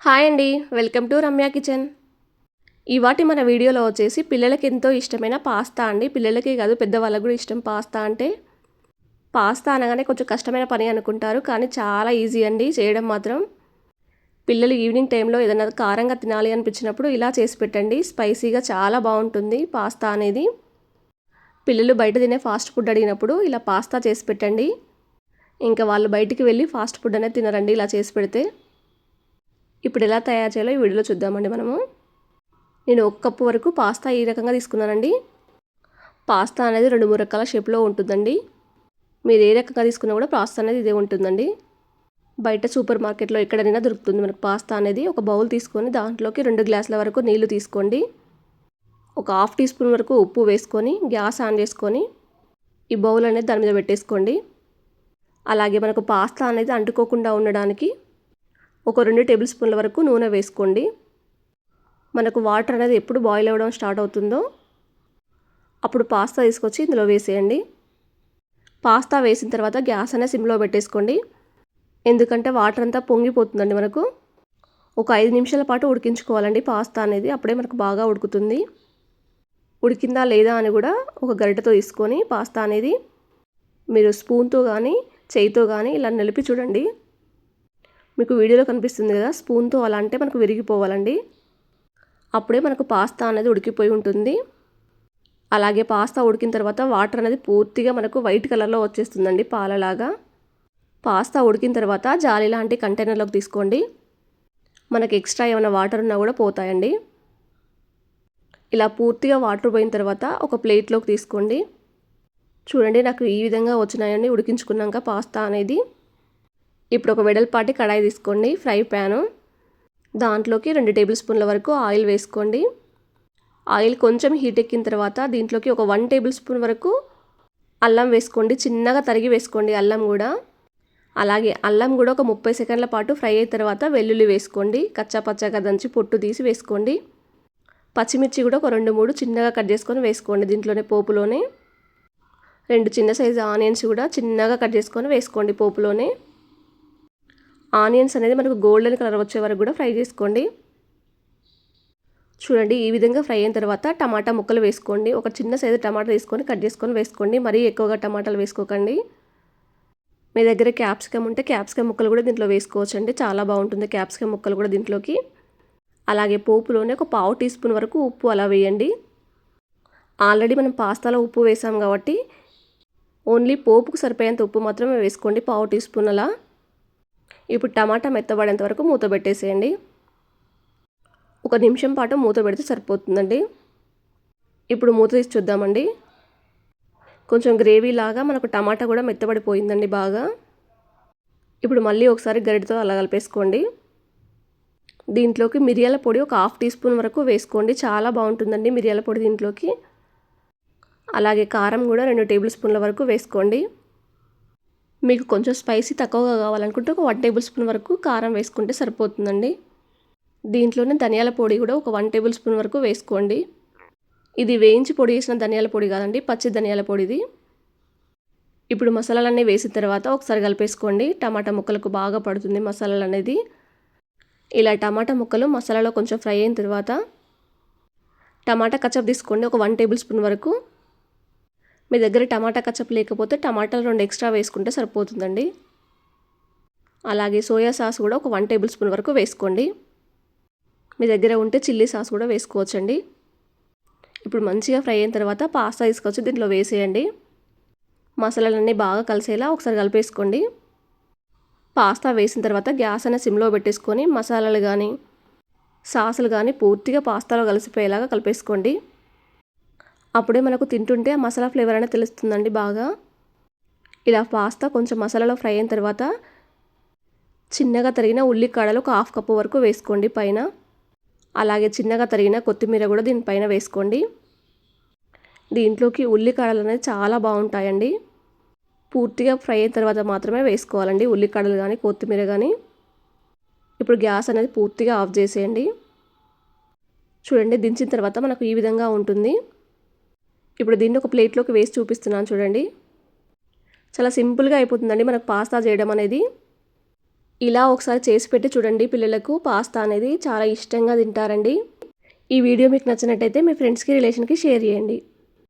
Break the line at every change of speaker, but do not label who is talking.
Hi అండి. Welcome to Ramya kitchen. ఇవాటి మన వీడియోలో వచ్చేసి పిల్లలకి ఎంతో ఇష్టమైన పాస్తా అండి. పిల్లలకే కాదు పెద్దవాళ్ళకి కూడా ఇష్టం పాస్తా అంటే. పాస్తా అనగానే కొంచెం కష్టమైన పని అనుకుంటారు కానీ చాలా ఈజీ అండి చేయడం మాత్రం. పిల్లలు ఈవినింగ్ టైంలో ఏదైనా కారంగా తినాలి అనిపించినప్పుడు ఇలా చేసి పెట్టండి. స్పైసీగా చాలా బాగుంటుంది పాస్తా అనేది. పిల్లలు బయట తినే ఫాస్ట్ ఫుడ్ అడిగినప్పుడు ఇలా పాస్తా చేసి పెట్టండి. ఇంకా వాళ్ళు బయటికి వెళ్ళి ఫాస్ట్ ఫుడ్ అనేది తినరండి ఇలా చేసి పెడితే. ఇప్పుడు ఎలా తయారు చేయాలో ఈ వీడియోలో చూద్దామండి మనము. నేను ఒక కప్పు వరకు పాస్తా ఈ రకంగా తీసుకున్నానండి. పాస్తా అనేది రెండు మూడు రకాల షేప్లో ఉంటుందండి. మీరు ఏ రకంగా తీసుకున్నా కూడా పాస్తా అనేది ఇదే ఉంటుందండి. బయట సూపర్ మార్కెట్లో ఎక్కడైనా దొరుకుతుంది మనకు పాస్తా అనేది. ఒక బౌల్ తీసుకొని దాంట్లోకి రెండు గ్లాసుల వరకు నీళ్ళు తీసుకోండి. ఒక హాఫ్ టీ స్పూన్ వరకు ఉప్పు వేసుకొని గ్యాస్ ఆన్ చేసుకొని ఈ బౌల్ అనేది దాని మీద పెట్టేసుకోండి. అలాగే మనకు పాస్తా అనేది అంటుకోకుండా ఉండడానికి ఒక రెండు టేబుల్ స్పూన్ల వరకు నూనె వేసుకోండి. మనకు వాటర్ అనేది ఎప్పుడు బాయిల్ అవ్వడం స్టార్ట్ అవుతుందో అప్పుడు పాస్తా తీసుకొచ్చి ఇందులో వేసేయండి. పాస్తా వేసిన తర్వాత గ్యాస్ అనేది సిమ్లో పెట్టేసుకోండి. ఎందుకంటే వాటర్ అంతా పొంగిపోతుందండి మనకు. ఒక ఐదు నిమిషాల పాటు ఉడికించుకోవాలండి పాస్తా అనేది. అప్పుడే మనకు బాగా ఉడుకుతుంది. ఉడికిందా లేదా అని కూడా ఒక గరిటెతో తీసుకొని పాస్తా అనేది మీరు స్పూన్తో కానీ చేయితో కానీ ఇలా నిలిపి చూడండి. మీకు వీడియోలో కనిపిస్తుంది కదా స్పూన్తో అలా అంటే మనకు విరిగిపోవాలండి. అప్పుడే మనకు పాస్తా అనేది ఉడికిపోయి ఉంటుంది. అలాగే పాస్తా ఉడికిన తర్వాత వాటర్ అనేది పూర్తిగా మనకు వైట్ కలర్లో వచ్చేస్తుందండి పాలలాగా. పాస్తా ఉడికిన తర్వాత జాలి లాంటి కంటైనర్లోకి తీసుకోండి. మనకి ఎక్స్ట్రా ఏమైనా వాటర్ ఉన్నా కూడా పోతాయండి. ఇలా పూర్తిగా వాటర్ పోయిన తర్వాత ఒక ప్లేట్లోకి తీసుకోండి. చూడండి నాకు ఈ విధంగా వచ్చినాయండి ఉడికించుకున్నాక పాస్తా అనేది ఇప్పుడు ఒక వెడల్పాటి కడాయి తీసుకోండి ఫ్రై ప్యాను. దాంట్లోకి రెండు టేబుల్ స్పూన్ల వరకు ఆయిల్ వేసుకోండి. ఆయిల్ కొంచెం హీట్ ఎక్కిన తర్వాత దీంట్లోకి ఒక వన్ టేబుల్ స్పూన్ వరకు అల్లం వేసుకోండి చిన్నగా తరిగి వేసుకోండి అల్లం కూడా. అలాగే అల్లం కూడా ఒక ముప్పై సెకండ్ల పాటు ఫ్రై అయిన తర్వాత వెల్లుల్లి వేసుకోండి కచ్చా పచ్చగా దంచి పొట్టు తీసి వేసుకోండి. పచ్చిమిర్చి కూడా ఒక రెండు మూడు చిన్నగా కట్ చేసుకొని వేసుకోండి దీంట్లోనే పోపులోనే. రెండు చిన్న సైజు ఆనియన్స్ కూడా చిన్నగా కట్ చేసుకొని వేసుకోండి పోపులోనే. ఆనియన్స్ అనేది మనకు గోల్డెన్ కలర్ వచ్చే వరకు కూడా ఫ్రై చేసుకోండి. చూడండి ఈ విధంగా ఫ్రై అయిన తర్వాత టమాటా ముక్కలు వేసుకోండి. ఒక చిన్న సైజు టమాటా తీసుకొని కట్ చేసుకొని వేసుకోండి. మరీ ఎక్కువగా టమాటాలు వేసుకోకండి. మీ దగ్గర క్యాప్సికమ్ ఉంటే క్యాప్సికమ్ ముక్కలు కూడా దీంట్లో వేసుకోవచ్చండి. చాలా బాగుంటుంది క్యాప్సికమ్ ముక్కలు కూడా దీంట్లోకి. అలాగే పోపులోనే ఒక పావు టీ స్పూన్ వరకు ఉప్పు అలా వేయండి. ఆల్రెడీ మనం పాస్తాలో ఉప్పు వేసాం కాబట్టి ఓన్లీ పోపుకు సరిపోయేంత ఉప్పు మాత్రమే వేసుకోండి పావు టీ స్పూన్ అలా. ఇప్పుడు టమాటా మెత్తబడేంత వరకు మూత పెట్టేసేయండి. ఒక నిమిషం పాటు మూత పెడితే సరిపోతుందండి. ఇప్పుడు మూత తీసి చూద్దామండి. కొంచెం గ్రేవీ లాగా మనకు టమాటా కూడా మెత్తబడిపోయిందండి బాగా. ఇప్పుడు మళ్ళీ ఒకసారి గరిటతో అలా కలిపేసుకోండి. దీంట్లోకి మిరియాల పొడి ఒక హాఫ్ టీ స్పూన్ వరకు వేసుకోండి. చాలా బాగుంటుందండి మిరియాల పొడి దీంట్లోకి. అలాగే కారం కూడా రెండు టేబుల్ స్పూన్ల వరకు వేసుకోండి. మీకు కొంచెం స్పైసీ తక్కువగా కావాలనుకుంటే ఒక వన్ టేబుల్ స్పూన్ వరకు కారం వేసుకుంటే సరిపోతుందండి. దీంట్లోనే ధనియాల పొడి కూడా ఒక వన్ టేబుల్ స్పూన్ వరకు వేసుకోండి. ఇది వేయించి పొడి చేసిన ధనియాల పొడి కాదండి పచ్చి ధనియాల పొడిది. ఇప్పుడు మసాలాలన్నీ వేసిన తర్వాత ఒకసారి కలిపేసుకోండి. టమాటా ముక్కలకు బాగా పడుతుంది మసాలాలు అనేది ఇలా టమాటా ముక్కలు మసాలాలో కొంచెం ఫ్రై అయిన తర్వాత టమాటా కచప్ తీసుకోండి ఒక వన్ టేబుల్ స్పూన్ వరకు. మీ దగ్గర టమాటా కచ్చప్ లేకపోతే టమాటాలు రెండు ఎక్స్ట్రా వేసుకుంటే సరిపోతుందండి. అలాగే సోయా సాస్ కూడా ఒక వన్ టేబుల్ స్పూన్ వరకు వేసుకోండి. మీ దగ్గర ఉంటే చిల్లీ సాస్ కూడా వేసుకోవచ్చండి. ఇప్పుడు మంచిగా ఫ్రై అయిన తర్వాత పాస్తా తీసుకొచ్చి దీంట్లో వేసేయండి. మసాలాలన్నీ బాగా కలిసేలా ఒకసారి కలిపేసుకోండి. పాస్తా వేసిన తర్వాత గ్యాస్ అనే సిమ్లో పెట్టేసుకొని మసాలాలు కానీ సాసులు కానీ పూర్తిగా పాస్తాలో కలిసిపోయేలాగా కలిపేసుకోండి. అప్పుడే మనకు తింటుంటే ఆ మసాలా ఫ్లేవర్ అనేది తెలుస్తుందండి బాగా. ఇలా పాస్తా కొంచెం మసాలాలో ఫ్రై అయిన తర్వాత చిన్నగా తరిగిన ఉల్లికాడలు ఒక హాఫ్ కప్పు వరకు వేసుకోండి పైన. అలాగే చిన్నగా తరిగిన కొత్తిమీర కూడా దీనిపైన వేసుకోండి. దీంట్లోకి ఉల్లికాడలు అనేది చాలా బాగుంటాయండి. పూర్తిగా ఫ్రై అయిన తర్వాత మాత్రమే వేసుకోవాలండి ఉల్లికాడలు కానీ కొత్తిమీర కానీ. ఇప్పుడు గ్యాస్ అనేది పూర్తిగా ఆఫ్ చేసేయండి. చూడండి దించిన తర్వాత మనకు ఈ విధంగా ఉంటుంది. ఇప్పుడు దీన్ని ఒక ప్లేట్లోకి వేసి చూపిస్తున్నాను చూడండి. చాలా సింపుల్గా అయిపోతుందండి మనకు పాస్తా చేయడం అనేది. ఇలా ఒకసారి చేసి పెట్టి చూడండి పిల్లలకు. పాస్తా అనేది చాలా ఇష్టంగా తింటారండి. ఈ వీడియో మీకు నచ్చినట్టయితే మీ ఫ్రెండ్స్కి రిలేషన్కి షేర్ చేయండి.